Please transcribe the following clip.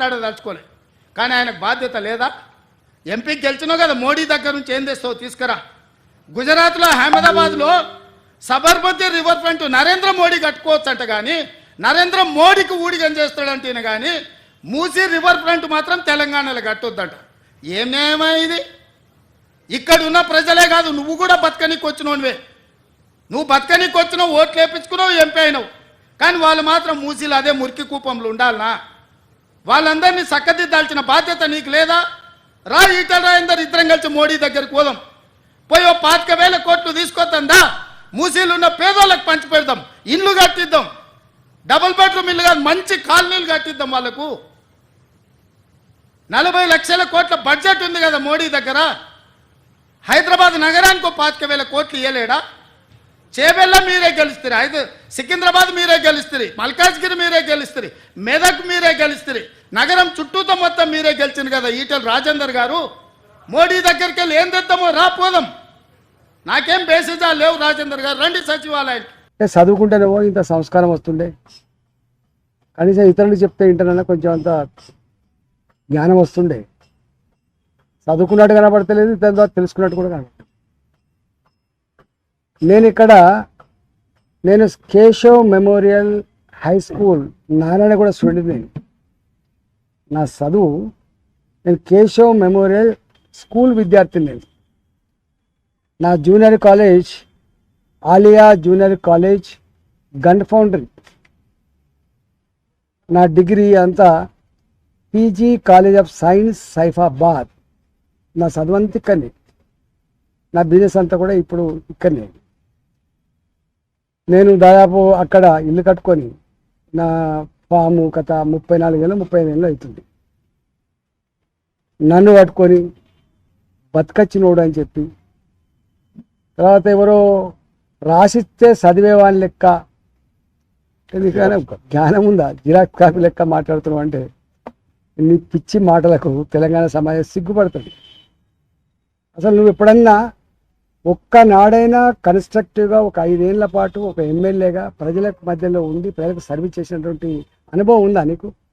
మాట్లాడదలుచుకోలే కానీ ఆయనకు బాధ్యత లేదా? ఎంపీకి గెలిచినావు కదా మోడీ దగ్గర నుంచి ఏం తెస్తావు? తీసుకురా. గుజరాత్లో అహ్మదాబాద్లో సబర్మతి రివర్ ఫ్రంట్ నరేంద్ర మోడీ కట్టుకోవచ్చు అంట కానీ నరేంద్ర మోడీకి ఊడిగం చేస్తాడంటేనే కానీ మూసీ రివర్ ఫ్రంట్ మాత్రం తెలంగాణలో కట్టొద్దంట. ఏమేమో ఇది ఇక్కడ ఉన్న ప్రజలే కాదు నువ్వు కూడా బతకనీకి వచ్చినోనివే. నువ్వు బతకనీకి వచ్చినావు ఓట్లు వేపించుకున్నావు ఎంపీ అయినావు. కానీ వాళ్ళు మాత్రం మూసీలు అదే మురికి కూపంలో ఉండాలనా? వాళ్ళందరినీ చక్కదిద్దాల్సిన బాధ్యత నీకు లేదా? రా ఈటల రాయందరు ఇద్దరం కలిసి మోడీ దగ్గరికి పోదాం. పోయి ఓ పాతిక వేల కోట్లు తీసుకొద్దా మూసీలు ఉన్న పేదోళ్ళకి పంచి పెడదాం ఇల్లు కట్టిద్దాం. డబుల్ బెడ్రూమ్ ఇల్లు కాదు మంచి కాలనీలు కట్టిద్దాం వాళ్ళకు. నలభై లక్షల కోట్ల బడ్జెట్ ఉంది కదా మోడీ దగ్గర. హైదరాబాద్ నగరానికి ఒక పాతిక వేల కోట్లు ఇవ్వలేడా చేబెల్ల మీరే గెలుస్తారు హైదర్ సికింద్రాబాద్ మీరే గెలుస్తారు మల్కాజ్గిరి మీరే గెలుస్తారు మెదక్ నగరం చుట్టూతో మొత్తం మీరే గెలిచింది కదా ఈటల రాజేందర్ గారు. మోడీ దగ్గరికి వెళ్ళి ఏం తెద్దామో రాపోదాం నాకేం బేసిజా లేవు రాజేందర్ గారు. రండి సచివాలయానికి. చదువుకుంటేనే చదువుకుంటేనేమో ఇంత సంస్కారం వస్తుండే. కనీసం ఇతరులు చెప్తే ఇంటనన్నా కొంచెం అంత జ్ఞానం వస్తుండే. చదువుకున్నట్టు కనబడతలేదు దాని ద్వారా తెలుసుకున్నట్టు కూడా కనబడలేదు నేను ఇక్కడ నేను Keshav memorial high school Narayana కూడా స్టూడెంట్ నేను నా చదువు నేను కేశవ్ మెమోరియల్ స్కూల్ విద్యార్థిని నేను. నా junior college Aliya junior college gun foundry. నా డిగ్రీ అంతా PG college of science Saifabad. నా చదువంతా ఇక్కడనే. నా బిజినెస్ అంతా కూడా ఇప్పుడు ఇక్కడనే. నేను దాదాపు అక్కడ ఇల్లు కట్టుకొని నా పాము కథ ముప్పై నాలుగేళ్ళు ముప్పై ఐదు ఏళ్ళు అవుతుంది. నన్ను పట్టుకొని బతకచ్చినోడు అని చెప్పి తర్వాత ఎవరో రాసిస్తే చదివేవాని లెక్క జ్ఞానం ఉందా? జిరాక్ కాపీ లెక్క మాట్లాడుతున్నావు అంటే నీ పిచ్చి మాటలకు తెలంగాణ సమాజం సిగ్గుపడుతుంది. అసలు నువ్వు ఎప్పుడన్నా ఒక్కనాడైనా కన్స్ట్రక్టివ్గా ఒక ఐదేళ్ళ పాటు ఒక ఎమ్మెల్యేగా ప్రజల మధ్యలో ఉండి ప్రజలకు సర్వీస్ చేసినటువంటి అనుభవం ఉందా నీకు?